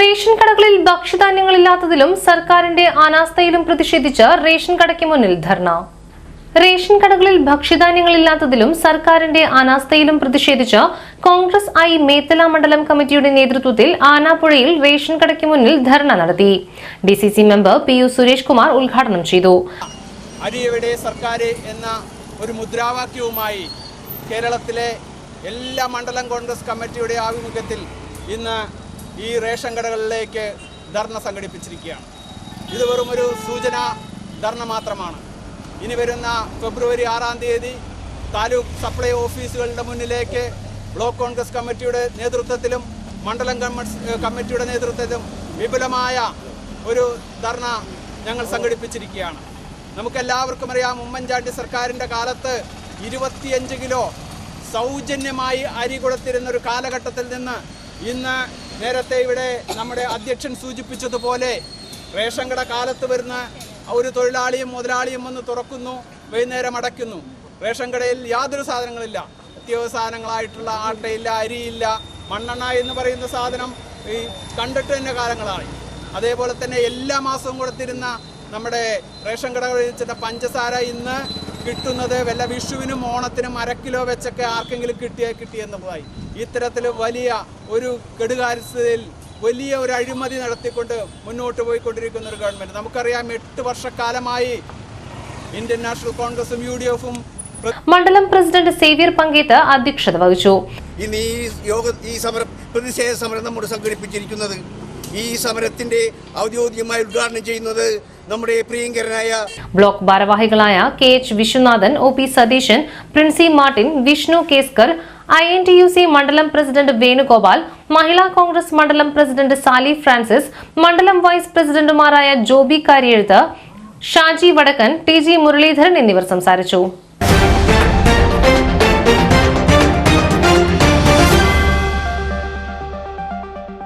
Ration കടകളിൽ ഭക്ഷ്യധാന്യങ്ങളില്ലാത്തതിലും സർക്കാരിന്റെ അനാസ്ഥയിലും പ്രതിഷേധിച്ച് റേഷൻ കടയ്ക്ക് മുന്നിൽ ധർണ. റേഷൻ കടകളിൽ ഭക്ഷ്യധാന്യങ്ങളില്ലാത്തതിലും സർക്കാരിന്റെ അനാസ്ഥയിലും പ്രതിഷേധിച്ച് കോൺഗ്രസ് ഐ മേത്തല മണ്ഡലം കമ്മിറ്റിയുടെ നേതൃത്വത്തിൽ ആനാപ്പുഴയിൽ റേഷൻ കടയ്ക്ക് മുന്നിൽ ധർണ നടത്തി. D C C member P U Suresh Kumar ഉദ്ഘാടനം ചെയ്തു. സർക്കാർ എന്ന ഒരു മുദ്രാവാക്യവുമായി കേരളത്തിലെ എല്ലാ മണ്ഡലം കോൺഗ്രസ് കമ്മിറ്റിയുടെ ആഭിമുഖ്യത്തിൽ ഇന്ന് ഈ റേഷൻ കടകളിലേക്ക് ധർണ സംഘടിപ്പിച്ചിരിക്കുകയാണ്. ഇത് വെറും ഒരു സൂചന ധർണ മാത്രമാണ്. ഇനി വരുന്ന ഫെബ്രുവരി ആറാം തീയതി താലൂക്ക് സപ്ലൈ ഓഫീസുകളുടെ മുന്നിലേക്ക് ബ്ലോക്ക് കോൺഗ്രസ് കമ്മിറ്റിയുടെ നേതൃത്വത്തിലും മണ്ഡലം കമ്മ- കമ്മിറ്റിയുടെ നേതൃത്വത്തിലും വിപുലമായ ഒരു ധർണ ഞങ്ങൾ സംഘടിപ്പിച്ചിരിക്കുകയാണ്. നമുക്കെല്ലാവർക്കും അറിയാം ഉമ്മൻചാണ്ടി സർക്കാരിന്റെ കാലത്ത് ഇരുപത്തിയഞ്ച് കിലോ സൗജന്യമായി അരി കൊടുത്തിരുന്ന ഒരു കാലഘട്ടത്തിൽ നിന്ന് ഇന്ന് നേരത്തെ ഇവിടെ നമ്മുടെ അധ്യക്ഷൻ സൂചിപ്പിച്ചതുപോലെ റേഷൻ കട കാലത്ത് വരുന്ന ഒരു തൊഴിലാളിയും മുതലാളിയും വന്ന് തുറക്കുന്നു വൈകുന്നേരം അടയ്ക്കുന്നു. റേഷൻ കടയിൽ യാതൊരു സാധനങ്ങളില്ല. അത്യാവശ്യ ആട്ടയില്ല അരിയില്ല മണ്ണെണ്ണ എന്ന് പറയുന്ന സാധനം ഈ കണ്ടിട്ട് തന്നെ കാലങ്ങളാണ് അതേപോലെ തന്നെ എല്ലാ മാസവും കൊടുത്തിരുന്ന നമ്മുടെ റേഷൻ കടകളിൽ വെച്ചിട്ട് പഞ്ചസാര ഇന്ന് കിട്ടുന്നത് വല്ല വിഷുവിനും ഓണത്തിനും അരക്കിലോ കിലോ വെച്ചൊക്കെ ആർക്കെങ്കിലും കിട്ടിയ കിട്ടിയെന്നതായി ഇത്തരത്തിൽ വലിയ ഒരു കെടുകാര്യസ്ഥതയിൽ വലിയ ഒരു അഴിമതി നടത്തിക്കൊണ്ട് മുന്നോട്ട് പോയിക്കൊണ്ടിരിക്കുന്ന ഒരു ഗവൺമെന്റ് നമുക്കറിയാം എട്ട് വർഷക്കാലമായി ഇന്ത്യൻ നാഷണൽ കോൺഗ്രസും യു ഡി എഫും മണ്ഡലം പ്രസിഡന്റ് സേവ്യർ പങ്കേത്ത് അധ്യക്ഷത വഹിച്ചു. ഇന്ന് ഈ യോഗ ഈ സമരം പ്രതിഷേധ സമരം നമ്മൾ സംഘടിപ്പിച്ചിരിക്കുന്നത് ഈ സമരത്തിന്റെ ഔദ്യോഗികമായി ഉദ്ഘാടനം ചെയ്യുന്നത് നമ്മുടെ പ്രിയങ്കരനായ ബ്ലോക്ക് ഭാരവാഹികളായ K H Viswanathan O P Satheesan Princy Martin Vishnu Keskar I N T U C മണ്ഡലം പ്രസിഡന്റ് വേണുഗോപാൽ മഹിളാ കോൺഗ്രസ് മണ്ഡലം പ്രസിഡന്റ് സാലി ഫ്രാൻസിസ് മണ്ഡലം വൈസ് പ്രസിഡന്റുമാരായ ജോബി കാര്യെഴുത്ത് ഷാജി വടക്കൻ ടി ജി മുരളീധരൻ എന്നിവർ സംസാരിച്ചു.